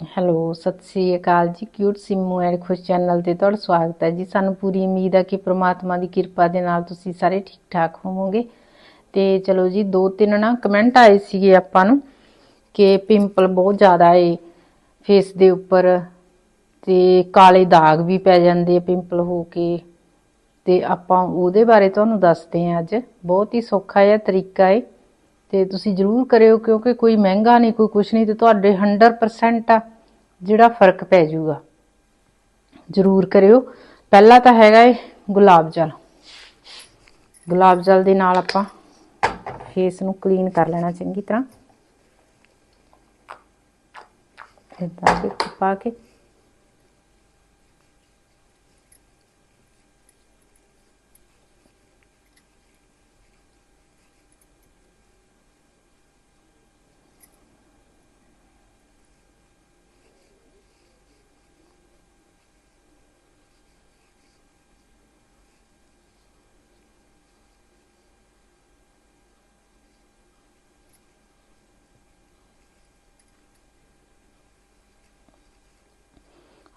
Hello, ਸਤਿ ਸ੍ਰੀ ਅਕਾਲ ਜੀ। Cute Simmu and Khush channel ਤੇ ਤੁਹਾਡਾ ਸਵਾਗਤ ਹੈ ਜੀ। ਸਾਨੂੰ ਪੂਰੀ ਉਮੀਦ ਹੈ ਕਿ ਪ੍ਰਮਾਤਮਾ ਦੀ ਕਿਰਪਾ ਦੇ ਨਾਲ ਤੁਸੀਂ ਸਾਰੇ ਠੀਕ ਠਾਕ ਹੋਵੋਗੇ। ਤੇ ਚਲੋ ਜੀ ਦੋ ਤਿੰਨ ਨਾ ਕਮੈਂਟ ਆਏ ਸੀਗੇ ਆਪਾਂ ਨੂੰ ਕਿ ਪਿੰਪਲ ਬਹੁਤ ਜ਼ਿਆਦਾ ਏ ਫੇਸ ਦੇ ਉੱਪਰ ਤੇ ਕਾਲੇ ਦਾਗ ਵੀ ਪੈ ਜਾਂਦੇ ਆ ਪਿੰਪਲ ਹੋ ਕੇ। ਤੇ ਆਪਾਂ ਉਹਦੇ ਬਾਰੇ ਤੁਹਾਨੂੰ ਦੱਸਦੇ ਹਾਂ ਅੱਜ। ਬਹੁਤ ਹੀ ਸੌਖਾ ਜਿਹਾ ਤਰੀਕਾ ਏ। ਤੇ ਤੁਸੀਂ ਜਰੂਰ ਕਰਿਓ, ਕਿਉਂਕਿ ਕੋਈ ਮਹਿੰਗਾ ਨਹੀਂ, ਕੋਈ ਕੁਛ ਨਹੀਂ, ਤੇ ਤੁਹਾਡੇ 100% ਆ, ਜਿਹੜਾ ਫ਼ਰਕ ਪੈ ਜਾਊਗਾ। ਜਰੂਰ ਕਰਿਓ। ਪਹਿਲਾ ਤਾਂ ਹੈਗਾ ਏ ਗੁਲਾਬ ਜਲ। ਗੁਲਾਬ ਜਲ ਦੇ ਨਾਲ ਆਪਾਂ ਫੇਸ ਨੂੰ ਕਲੀਨ ਕਰ ਲੈਣਾ ਚੰਗੀ ਤਰ੍ਹਾਂ। ਇਦਾਂ ਵਿੱਚ ਪਾ ਕੇ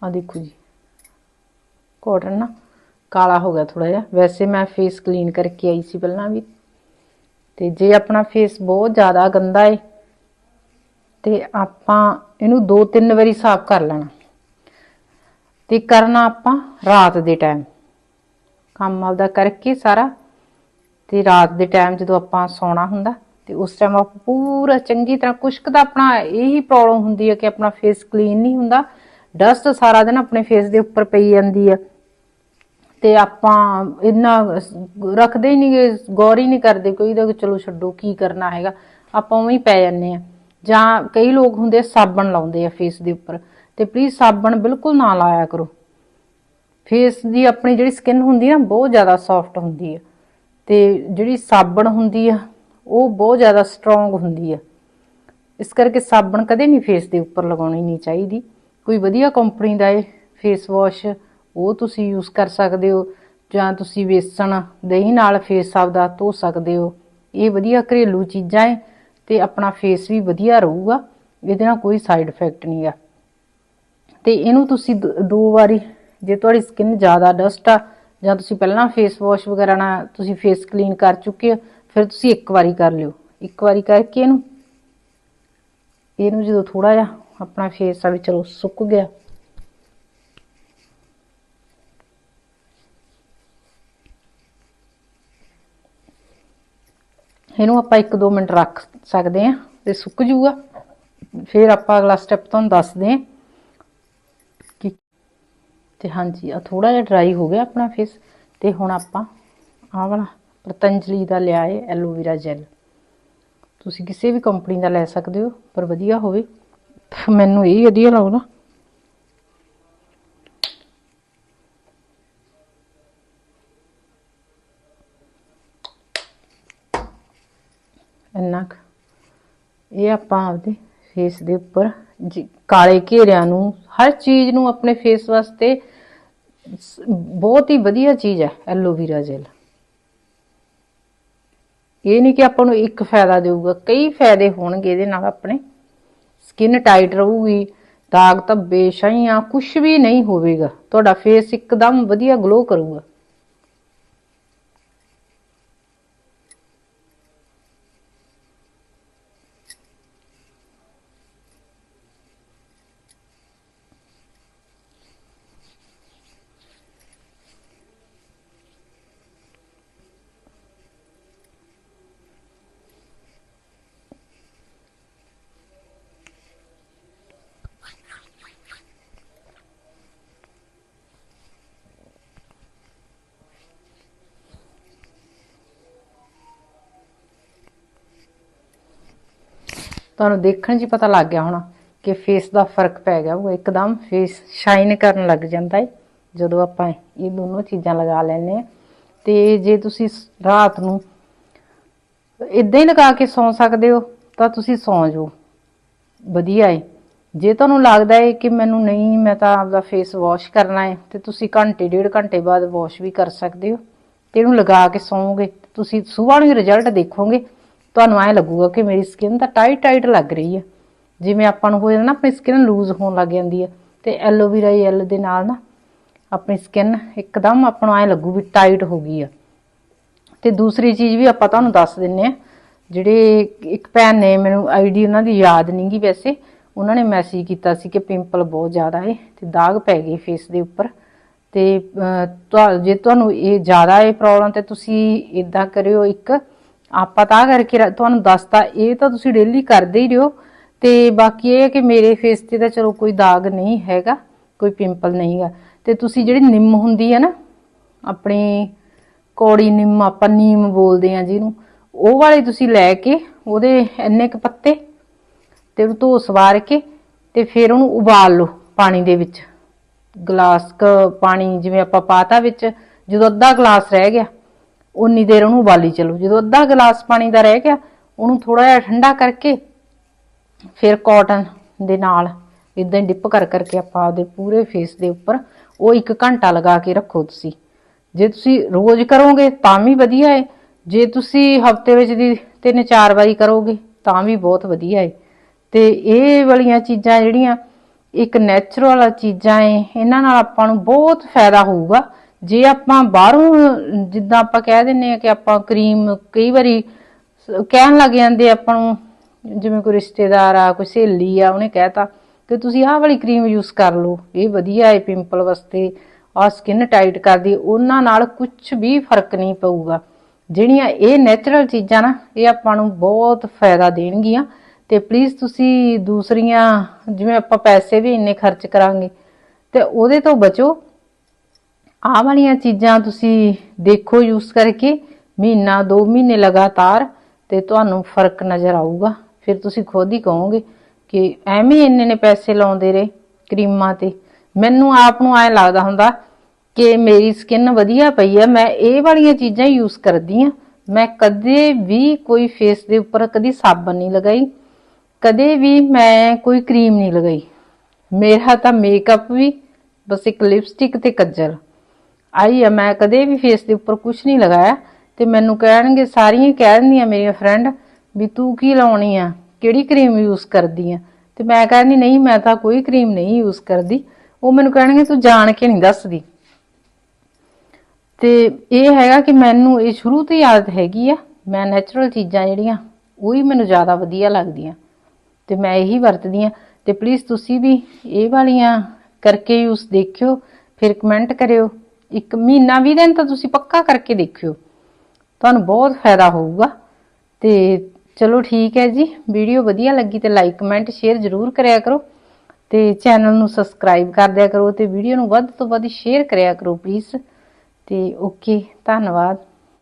ਆ ਦੇਖੋ ਜੀ। ਕਾਟਨ ਨਾ ਕਾਲਾ ਹੋ ਗਿਆ ਥੋੜਾ ਜਿਹਾ। ਵੈਸੇ ਮੈਂ ਫੇਸ ਕਲੀਨ ਕਰਕੇ ਆਈ ਸੀ ਪਹਿਲਾਂ ਵੀ। ਤੇ ਜੇ ਆਪਣਾ ਫੇਸ ਬਹੁਤ ਜ਼ਿਆਦਾ ਗੰਦਾ ਏ, ਤੇ ਆਪਾਂ ਇਹਨੂੰ ਦੋ ਤਿੰਨ ਵਾਰੀ ਸਾਫ਼ ਕਰ ਲੈਣਾ। ਤੇ ਕਰਨਾ ਆਪਾਂ ਰਾਤ ਦੇ ਟਾਈਮ ਕੰਮ ਆਪਦਾ ਕਰਕੇ ਸਾਰਾ। ਤੇ ਰਾਤ ਦੇ ਟਾਈਮ ਜਦੋਂ ਆਪਾਂ ਸੌਣਾ ਹੁੰਦਾ, ਤੇ ਉਸ ਟਾਈਮ ਆਪਾਂ ਪੂਰਾ ਚੰਗੀ ਤਰ੍ਹਾਂ ਕੁਸ਼ਕ ਦਾ ਆਪਣਾ ਇਹੀ ਪ੍ਰੋਬਲਮ ਹੁੰਦੀ ਹੈ ਕਿ ਆਪਣਾ ਫੇਸ ਕਲੀਨ ਨਹੀਂ ਹੁੰਦਾ। ਡਸਟ ਸਾਰਾ ਦਿਨ ਆਪਣੇ ਫੇਸ ਦੇ ਉੱਪਰ ਪਈ ਜਾਂਦੀ ਆ। ਤੇ ਆਪਾਂ ਇੰਨਾ ਰੱਖਦੇ ਹੀ ਨਹੀਂ ਗੌਰ ਹੀ ਨਹੀਂ ਕਰਦੇ ਕੋਈ ਦਾ ਚਲੋ ਛੱਡੋ, ਕੀ ਕਰਨਾ ਹੈਗਾ। ਆਪਾਂ ਉਵੇਂ ਹੀ ਪੈ ਜਾਂਦੇ ਆ। ਜਾਂ ਕਈ ਲੋਕ ਹੁੰਦੇ ਸਾਬਣ ਲਾਉਂਦੇ ਆ ਫੇਸ ਦੇ ਉੱਪਰ। ਤੇ ਪਲੀਜ਼ ਸਾਬਣ ਬਿਲਕੁਲ ਨਾ ਲਾਇਆ ਕਰੋ। ਫੇਸ ਦੀ ਆਪਣੀ ਜਿਹੜੀ ਸਕਿਨ ਹੁੰਦੀ ਆ ਬਹੁਤ ਜ਼ਿਆਦਾ ਸੌਫਟ ਹੁੰਦੀ ਆ। ਤੇ ਜਿਹੜੀ ਸਾਬਣ ਹੁੰਦੀ ਆ, ਉਹ ਬਹੁਤ ਜ਼ਿਆਦਾ ਸਟਰੋਂਗ ਹੁੰਦੀ ਆ। ਇਸ ਕਰਕੇ ਸਾਬਣ ਕਦੇ ਨਹੀਂ ਫੇਸ ਦੇ ਉੱਪਰ ਲਗਾਉਣੀ ਨਹੀਂ ਚਾਹੀਦੀ। ਕੋਈ ਵਧੀਆ ਕੰਪਨੀ ਦਾ ਇਹ ਫੇਸ ਵਾਸ਼ ਉਹ ਤੁਸੀਂ ਯੂਜ਼ ਕਰ ਸਕਦੇ ਹੋ, ਜਾਂ ਤੁਸੀਂ ਵੇਸਣ ਦਹੀਂ ਨਾਲ ਫੇਸ ਆਪਦਾ ਧੋ ਸਕਦੇ ਹੋ। ਇਹ ਵਧੀਆ ਘਰੇਲੂ ਚੀਜ਼ਾਂ ਹੈ ਤੇ ਆਪਣਾ ਫੇਸ ਵੀ ਵਧੀਆ ਰਹੂਗਾ, ਇਹਦੇ ਨਾਲ ਕੋਈ ਸਾਈਡ ਇਫੈਕਟ ਨਹੀਂ ਆ। ਤੇ ਇਹਨੂੰ ਤੁਸੀਂ ਦ- ਦੋ ਵਾਰੀ, ਜੇ ਤੁਹਾਡੀ ਸਕਿਨ ਜ਼ਿਆਦਾ ਡਸਟ ਆ, ਜਾਂ ਤੁਸੀਂ ਪਹਿਲਾਂ ਫੇਸ ਵਾਸ਼ ਵਗੈਰਾ ਨਾਲ ਤੁਸੀਂ ਫੇਸ ਕਲੀਨ ਕਰ ਚੁੱਕੇ ਹੋ, ਫਿਰ ਤੁਸੀਂ ਇੱਕ ਵਾਰੀ ਕਰ ਲਿਓ। ਇੱਕ ਵਾਰੀ ਕਰਕੇ ਇਹਨੂੰ ਇਹਨੂੰ ਜਦੋਂ ਥੋੜਾ ਜਿਹਾ ਆਪਣਾ ਫੇਸ ਆ ਵੀ ਚਲੋ ਸੁੱਕ ਗਿਆ। ਇਹਨੂੰ ਆਪਾਂ 1-2 ਮਿੰਟ ਰੱਖ ਸਕਦੇ ਆ ਤੇ ਸੁੱਕ ਜੂਗਾ। ਫਿਰ ਆਪਾਂ ਅਗਲਾ ਸਟੈਪ ਤੁਹਾਨੂੰ ਦੱਸਦੇ ਆ ਕਿ ਤੇ ਹਾਂਜੀ ਆ ਥੋੜਾ ਜਿਹਾ ਡਰਾਈ ਹੋ ਗਿਆ ਆਪਣਾ ਫੇਸ ਤੇ ਹੁਣ ਆਪਾਂ ਆਹ ਵਾਲਾ ਪਤੰਜਲੀ ਦਾ ਲਿਆ ਏ ਐਲੋਵੇਰਾ ਜੈਲ ਤੁਸੀਂ ਕਿਸੇ ਵੀ ਕੰਪਨੀ ਦਾ ਲੈ ਸਕਦੇ ਹੋ, ਪਰ ਵਧੀਆ ਹੋਵੇ। ਮੈਨੂੰ ਇਹ ਵਧੀਆ ਲੱਗਦਾ। ਇੰਨਾ ਕੁ। ਇਹ ਆਪਾਂ ਆਪਦੇ ਫੇਸ ਦੇ ਉੱਪਰ ਜੀ- ਕਾਲੇ ਘੇਰਿਆਂ ਨੂੰ, ਹਰ ਚੀਜ਼ ਨੂੰ ਆਪਣੇ ਫੇਸ ਵਾਸਤੇ ਬਹੁਤ ਹੀ ਵਧੀਆ ਚੀਜ਼ ਹੈ ਐਲੋਵੇਰਾ ਜੈਲ ਇਹ ਨਹੀਂ ਕਿ ਆਪਾਂ ਨੂੰ ਇੱਕ ਫਾਇਦਾ ਦੇਊਗਾ, ਕਈ ਫਾਇਦੇ ਹੋਣਗੇ ਇਹਦੇ ਨਾਲ ਆਪਣੇ। ਸਕਿਨ ਟਾਈਟ ਰਹੂਗੀ, ਦਾਗ ਧੱਬੇ, ਛਾਈਆਂ ਕੁਝ ਵੀ ਨਹੀਂ ਹੋਵੇਗਾ। ਤੁਹਾਡਾ ਫੇਸ ਇੱਕਦਮ ਵਧੀਆ ਗਲੋ ਕਰੂਗਾ। ਤੁਹਾਨੂੰ ਦੇਖਣ 'ਚ ਹੀ ਪਤਾ ਲੱਗ ਗਿਆ ਹੋਣਾ ਕਿ ਫੇਸ ਦਾ ਫ਼ਰਕ ਪੈ ਗਿਆ ਉਹ ਇੱਕਦਮ ਫੇਸ ਸ਼ਾਈਨ ਕਰਨ ਲੱਗ ਜਾਂਦਾ ਹੈ ਜਦੋਂ ਆਪਾਂ ਇਹ ਦੋਨੋਂ ਚੀਜ਼ਾਂ ਲਗਾ ਲੈਨੇ ਆ ਤੇ ਜੇ ਤੁਸੀਂ ਸ- ਰਾਤ ਨੂੰ ਇਦਾਂ ਹੀ ਲਗਾ ਕੇ ਸੌਂ ਸਕਦੇ ਹੋ, ਤਾਂ ਤੁਸੀਂ ਸੌਂ ਜਾਓ। ਵਧੀਆ ਹੈ ਜੇ ਤੁਹਾਨੂੰ ਲੱਗਦਾ ਹੈ ਕਿ ਮੈਨੂੰ ਨਹੀਂ, ਮੈਂ ਤਾਂ ਆਪਦਾ ਫੇਸ ਵਾਸ਼ ਕਰਨਾ ਹੈ ਤੇ ਤੁਸੀਂ ਘੰਟੇ, ਡੇਢ ਘੰਟੇ ਬਾਅਦ ਵਾਸ਼ ਵੀ ਕਰ ਸਕਦੇ ਹੋ। ਤੇ ਇਹਨੂੰ ਲਗਾ ਕੇ ਸੌਂਗੇ, ਤੁਸੀਂ ਸਵੇਰ ਨੂੰ ਰਿਜ਼ਲਟ ਦੇਖੋਗੇ। ਤੁਹਾਨੂੰ ਐ ਲੱਗੂਗਾ ਕਿ ਮੇਰੀ ਸਕਿਨ ਤਾਂ ਟਾਈਟ ਟਾਈਟ ਲੱਗ ਰਹੀ ਹੈ ਜਿਵੇਂ ਆਪਾਂ ਨੂੰ ਹੋ ਜਾਂਦਾ ਨਾ, ਆਪਣੀ ਸਕਿਨ ਲੂਜ਼ ਹੋਣ ਲੱਗ ਜਾਂਦੀ ਹੈ ਤੇ ਐਲੋਵੇਰਾ ਜੈਲ ਦੇ ਨਾਲ ਨਾ, ਆਪਣੀ ਸਕਿਨ ਇੱਕਦਮ ਆਪਾਂ ਨੂੰ ਐ ਲੱਗੂ ਵੀ ਟਾਈਟ ਹੋ ਗਈ ਆ। ਤੇ ਦੂਸਰੀ ਚੀਜ਼ ਵੀ ਆਪਾਂ ਤੁਹਾਨੂੰ ਦੱਸ ਦਿੰਨੇ ਆ, ਜਿਹੜੇ ਇੱਕ ਭੈਣ ਨੇ ਮੈਨੂੰ ਆਈਡੀ ਉਹਨਾਂ ਦੀ ਯਾਦ ਨਹੀਂ ਗੀ ਵੈਸੇ। ਉਹਨਾਂ ਨੇ ਮੈਸੇਜ ਕੀਤਾ ਸੀ ਕਿ ਪਿੰਪਲ ਬਹੁਤ ਜ਼ਿਆਦਾ ਏ, ਤੇ ਦਾਗ ਪੈ ਗਏ ਫੇਸ ਦੇ ਉੱਪਰ। ਤੇ ਤੁਹਾ- ਜੇ ਤੁਹਾਨੂੰ ਇਹ ਜ਼ਿਆਦਾ ਇਹ ਪ੍ਰੋਬਲਮ ਤੇ ਤੁਸੀਂ ਇਦਾਂ ਕਰਿਓ ਇੱਕ ਆਪਾਂ ਤਾਂ ਕਰਕੇ ਰ- ਤੁਹਾਨੂੰ ਦੱਸਤਾ, ਇਹ ਤਾਂ ਤੁਸੀਂ ਡੇਲੀ ਕਰਦੇ ਹੀ ਰਹੋ। ਤੇ ਬਾਕੀ ਇਹ ਹੈ ਕਿ ਮੇਰੇ ਫੇਸ ਤੇ ਤਾਂ ਚਲੋ ਕੋਈ ਦਾਗ ਨਹੀਂ ਹੈਗਾ, ਕੋਈ ਪਿੰਪਲ ਨਹੀਂ ਹੈਗਾ। ਤੇ ਤੁਸੀਂ ਜਿਹੜੀ ਨਿੰਮ ਹੁੰਦੀ ਹੈ ਨਾ, ਆਪਣੀ ਕੌੜੀ ਨਿੰਮ ਆਪਾਂ ਨੀਮ ਬੋਲਦੇ ਆ ਜਿਹਨੂੰ, ਉਹ ਵਾਲੇ ਤੁਸੀਂ ਲੈ ਕੇ ਉਹਦੇ ਇੰਨੇ ਕ ਪੱਤੇ ਤੇ ਉਹਨੂੰ ਧੋ ਸਵਾਰ ਕੇ ਤੇ ਫਿਰ ਉਹਨੂੰ ਉਬਾਲ ਲਓ ਪਾਣੀ ਦੇ ਵਿੱਚ। ਗਲਾਸ ਕ ਪਾਣੀ ਜਿਵੇਂ ਆਪਾਂ ਪਾਤਾ ਵਿੱਚ, ਜਦੋਂ ਅੱਧਾ ਗਲਾਸ ਰਹਿ ਗਿਆ ਉਨੀ ਦੇਰ ਉਹਨੂੰ ਉਬਾਲੀ ਚਲੋ। ਜਦੋਂ ਅੱਧਾ ਗਲਾਸ ਪਾਣੀ ਦਾ ਰਹਿ ਗਿਆ, ਉਹਨੂੰ ਥੋੜਾ ਜਿਹਾ ਠੰਡਾ ਕਰਕੇ ਫਿਰ ਕਾਟਨ ਦੇ ਨਾਲ ਇਦਾਂ ਹੀ ਡਿਪ ਕਰ ਕਰਕੇ ਆਪਾਂ ਆਪਦੇ ਪੂਰੇ ਫੇਸ ਦੇ ਉੱਪਰ ਉਹ 1 ਘੰਟਾ ਲਗਾ ਕੇ ਰੱਖੋ ਤੁਸੀਂ। ਜੇ ਤੁਸੀਂ ਰੋਜ਼ ਕਰੋਗੇ ਤਾਂ ਵੀ ਵਧੀਆ ਹੈ ਜੇ ਤੁਸੀਂ ਹਫ਼ਤੇ ਵਿੱਚ ਦੀ ਤਿੰਨ ਚਾਰ ਵਾਰੀ ਕਰੋਗੇ ਤਾਂ ਵੀ ਬਹੁਤ ਵਧੀਆ ਹੈ ਤੇ ਇਹ ਵਾਲੀਆਂ ਚੀਜ਼ਾਂ ਜਿਹੜੀਆਂ ਇੱਕ ਨੈਚੁਰਲ ਚੀਜ਼ਾਂ ਏ, ਇਹਨਾਂ ਨਾਲ ਆਪਾਂ ਨੂੰ ਬਹੁਤ ਫਾਇਦਾ ਹੋਊਗਾ। ਜੇ ਆਪਾਂ ਬਾਹਰੋਂ, ਜਿੱਦਾਂ ਆਪਾਂ ਕਹਿ ਦਿੰਨੇ ਆ ਕਿ ਆਪਾਂ ਕਰੀਮ ਕਈ ਵਾਰੀ ਕਹਿਣ ਲੱਗ ਜਾਂਦੇ ਆਪਾਂ ਨੂੰ, ਜਿਵੇਂ ਕੋਈ ਰਿਸ਼ਤੇਦਾਰ ਆ, ਕੋਈ ਸਹੇਲੀ ਆ, ਉਹਨੇ ਕਹਿਤਾ ਕਿ ਤੁਸੀਂ ਆਹ ਵਾਲੀ ਕਰੀਮ ਯੂਜ਼ ਕਰ ਲਓ, ਇਹ ਵਧੀਆ ਹੈ ਪਿੰਪਲ ਵਾਸਤੇ ਆ ਸਕਿਨ ਟਾਈਟ ਕਰਦੀ, ਉਹਨਾਂ ਨਾਲ ਕੁਝ ਵੀ ਫ਼ਰਕ ਨਹੀਂ ਪਊਗਾ। ਜਿਹੜੀਆਂ ਇਹ ਨੈਚੁਰਲ ਚੀਜ਼ਾਂ ਨਾ, ਇਹ ਆਪਾਂ ਨੂੰ ਬਹੁਤ ਫਾਇਦਾ ਦੇਣਗੀਆਂ ਤੇ ਪਲੀਜ਼ ਤੁਸੀਂ ਦੂਸਰੀਆਂ, ਜਿਵੇਂ ਆਪਾਂ ਪੈਸੇ ਵੀ ਇੰਨੇ ਖਰਚ ਕਰਾਂਗੇ, ਤੇ ਉਹਦੇ ਤੋਂ ਬਚੋ। ਆਹ ਵਾਲੀਆਂ ਚੀਜ਼ਾਂ ਤੁਸੀਂ ਦੇਖੋ ਯੂਜ਼ ਕਰਕੇ, ਮਹੀਨਾ 2 ਮਹੀਨੇ ਲਗਾਤਾਰ ਤੇ ਤੁਹਾਨੂੰ ਫ਼ਰਕ ਨਜ਼ਰ ਆਊਗਾ। ਫਿਰ ਤੁਸੀਂ ਖੁਦ ਹੀ ਕਹੋਗੇ ਕਿ ਐਵੇਂ ਹੀ ਇੰਨੇ ਨੇ ਪੈਸੇ ਲਾਉਂਦੇ ਰਹੇ ਕਰੀਮਾਂ ਤੇ। ਮੈਨੂੰ ਆਪ ਨੂੰ ਐ ਲੱਗਦਾ ਹੁੰਦਾ ਕਿ ਮੇਰੀ ਸਕਿਨ ਵਧੀਆ ਪਈ ਆ, ਮੈਂ ਇਹ ਵਾਲੀਆਂ ਚੀਜ਼ਾਂ ਯੂਜ਼ ਕਰਦੀ ਆ। ਮੈਂ ਕਦੇ ਵੀ ਕੋਈ ਫੇਸ ਦੇ ਉੱਪਰ ਕਦੀ ਸਾਬਣ ਨਹੀਂ ਲਗਾਈ, ਕਦੇ ਵੀ ਮੈਂ ਕੋਈ ਕਰੀਮ ਨਹੀਂ ਲਗਾਈ। ਮੇਰਾ ਤਾਂ ਮੇਕਅਪ ਵੀ ਬਸ ਇੱਕ ਲਿਪਸਟਿਕ ਤੇ ਕੱਜਲ। ਆਈ ਆ, ਮੈਂ ਕਦੇ ਵੀ ਫੇਸ ਦੇ ਉੱਪਰ ਕੁਝ ਨਹੀਂ ਲਗਾਇਆ। ਤੇ ਮੈਨੂੰ ਕਹਿਣਗੇ, ਸਾਰੀਆਂ ਹੀ ਕਹਿ ਦਿੰਦੀਆਂ ਮੇਰੀਆਂ ਫਰੈਂਡ ਵੀ ਤੂੰ ਕੀ ਲਾਉਣੀ ਆ? ਕਿਹੜੀ ਕਰੀਮ ਯੂਜ਼ ਕਰਦੀ ਆ? ਤੇ ਮੈਂ ਕਹਿੰਦੀ, ਨਹੀਂ, ਮੈਂ ਤਾਂ ਕੋਈ ਕਰੀਮ ਨਹੀਂ ਯੂਜ਼ ਕਰਦੀ। ਉਹ ਮੈਨੂੰ ਕਹਿਣਗੇ, ਤੂੰ ਜਾਣ ਕੇ ਨਹੀਂ ਦੱਸਦੀ। ਤੇ ਇਹ ਹੈਗਾ ਕਿ ਮੈਨੂੰ ਇਹ ਸ਼ੁਰੂ ਤੋਂ ਹੀ ਆਦਤ ਹੈਗੀ ਆ। ਮੈਂ ਨੈਚੁਰਲ ਚੀਜ਼ਾਂ ਜਿਹੜੀਆਂ, ਉਹੀ ਮੈਨੂੰ ਜ਼ਿਆਦਾ ਵਧੀਆ ਲੱਗਦੀਆਂ। ਤੇ ਮੈਂ ਇਹੀ ਵਰਤਦੀ ਆ। ਤੇ ਪਲੀਜ਼ ਤੁਸੀਂ ਵੀ ਇਹ ਵਾਲੀਆਂ ਕਰਕੇ ਯੂਜ਼ ਦੇਖਿਓ, ਫਿਰ ਕਮੈਂਟ ਕਰਿਓ। ਇੱਕ ਮਹੀਨਾ 20 ਦਿਨ ਤਾਂ ਤੁਸੀਂ ਪੱਕਾ ਕਰਕੇ ਦੇਖਿਓ। ਤੁਹਾਨੂੰ ਬਹੁਤ ਫਾਇਦਾ ਹੋਊਗਾ। ਤੇ ਚਲੋ ਠੀਕ ਹੈ ਜੀ, ਵੀਡੀਓ ਵਧੀਆ ਲੱਗੀ ਤੇ ਲਾਈਕ ਕਮੈਂਟ ਸ਼ੇਅਰ ਜ਼ਰੂਰ ਕਰਿਆ ਕਰੋ। ਤੇ ਚੈਨਲ ਨੂੰ ਸਬਸਕ੍ਰਾਈਬ ਕਰ ਦਿਆ ਕਰੋ ਤੇ ਵੀਡੀਓ ਨੂੰ ਵੱਧ ਤੋਂ ਵੱਧ ਸ਼ੇਅਰ ਕਰਿਆ ਕਰੋ ਪਲੀਜ਼ ਤੇ ਓਕੇ ਧੰਨਵਾਦ।